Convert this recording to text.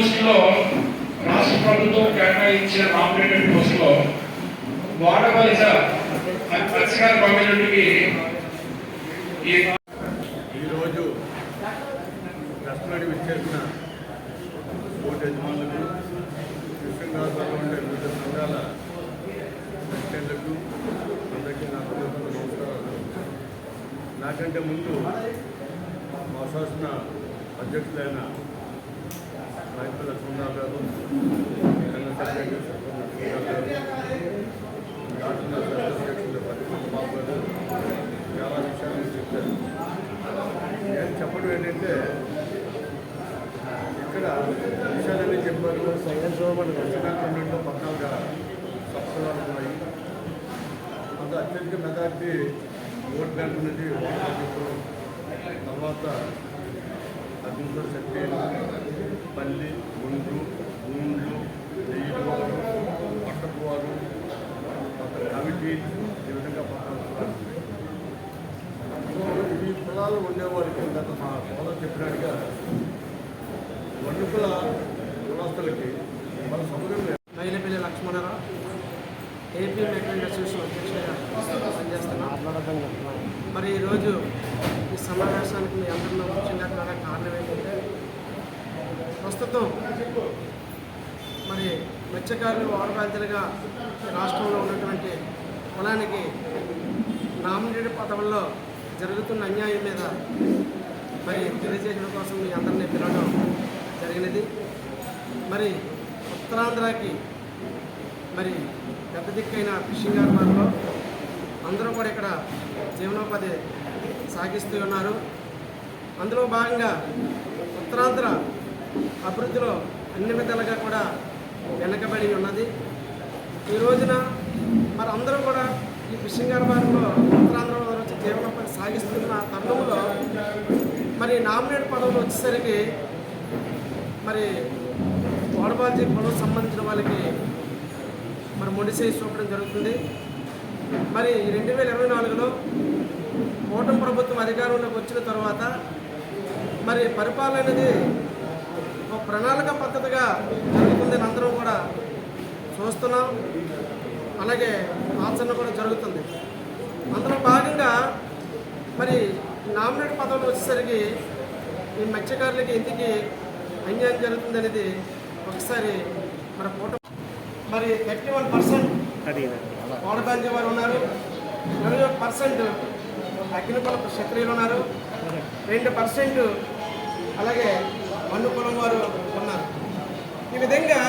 పోస్టులో రాష్ట్ర ప్రభుత్వం కేటాయించిన నామినేటెడ్ పోస్టులో వాడవలస మత్స్యకార కమ్యూనిటీకి పంపినట్టుకి ఈరోజు కస్టమరీ విచ్చేసిన కోటి యజమానులకు ముఖ్యంగా ఉండే వివిధ సంఘాల ప్రెసిడెంట్లకు అందరికీ నా హృదయపూర్వక నమస్కారాలు. నాకంటే ముందు మా శాసన అధ్యక్షులైన రైతుల లక్ష్మణరావు గారు జనరల్ సెక్రటరీ సర్పంచ్ గారు రాష్ట్ర అధ్యక్షులు పద్మనాభ బాబు గారు చాలా విషయాలు చెప్పారు నేను చెప్పడం ఏంటంటే ఇక్కడ విషయాలన్నీ చెప్పారు దక్షిణాఖండంలో పద్నాలుగు సంస్థలు ఉన్నాయి అంత అత్యధిక మెజార్టీ ఓట్ బ్యాంక్ ఉన్నది తర్వాత అగ్నితో శక్తి పల్లి గుండ్లు నెయ్యివారు పట్టపువారు కొత్త కమిటీ ఈ విధంగా పద్నాలుగు కులాలు ఉన్నాయి. ఈ కులాలు ఉండేవారికి గత మా సోదరు చెప్పినట్టుగా వన్నుకుల కులస్తులకి మన సముద్రం Mylapalli Lakshmanarao AP metric association అధ్యక్షుడిగా పనిచేస్తున్నాను మరి ఈరోజు ఈ సమావేశానికి మీ అందరిలో ముఖ్యంగా కూడా కారణం ఏంటంటే ప్రస్తుతం మరి మత్స్యకారులు వాడబాధ్యులుగా రాష్ట్రంలో ఉన్నటువంటి కులానికి నామినేటెడ్ పదవుల్లో జరుగుతున్న అన్యాయం మీద మరి తెలియజేయడం కోసం మీ అందరినీ పిలవడం జరిగినది. మరి ఉత్తరాంధ్రకి మరి పెద్ద దిక్కైన ఫిషింగ్ హార్బర్లో అందరూ కూడా ఇక్కడ జీవనోపాధి సాగిస్తూ ఉన్నారు. అందులో భాగంగా ఉత్తరాంధ్ర అభివృద్ధిలో అన్ని విధాలుగా కూడా వెనకబడి ఉన్నది. ఈ రోజున మరి అందరూ కూడా ఈ ఫిషింగ్ హార్బర్లో ఉత్తరాంధ్రలో వచ్చి సాగిస్తున్న తరుణంలో మరి నామినేట్ పదవులు వచ్చేసరికి మరి వాడబాజీ పొలం సంబంధించిన వాళ్ళకి మరి మొండిసేసి చూపడం జరుగుతుంది. మరి రెండు వేల ఇరవై నాలుగులో కూటమి ప్రభుత్వం అధికారంలోకి వచ్చిన తర్వాత మరి పరిపాలన అనేది ఒక ప్రణాళిక పద్ధతిగా జరుగుతుందని అందరం కూడా చూస్తున్నాం. అలాగే ఆచరణ కూడా జరుగుతుంది. మరి నామినేట్ పదవులు వచ్చేసరికి ఈ మత్స్యకారులకి ఎందుకు అన్యాయం జరుగుతుంది అనేది ఒకసారి మన కూట మరి థర్టీ వన్ పర్సెంట్ ఓడబాంజీ వారు ఉన్నారు. ఇరవై ఒక పర్సెంట్ అగ్నికుల క్షత్రియులు ఉన్నారు. రెండు పర్సెంట్ అలాగే మన్ను కులం వారు ఉన్నారు. ఈ విధంగా